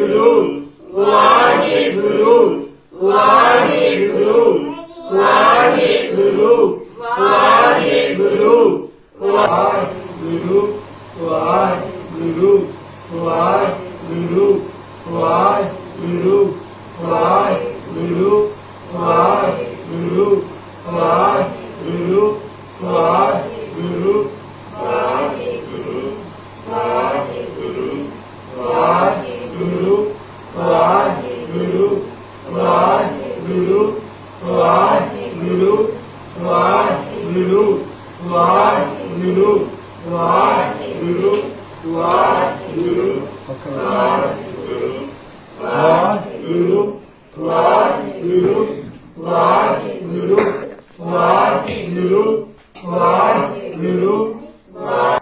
Guru, Wahid Guru, Wahid Guru, Wahid Guru, Wahid Guru, Wahid Guru, Wahid Guru, Wahid Guru, Wahid Guru, Wahid Guru. Guru, Lord Guru, Lord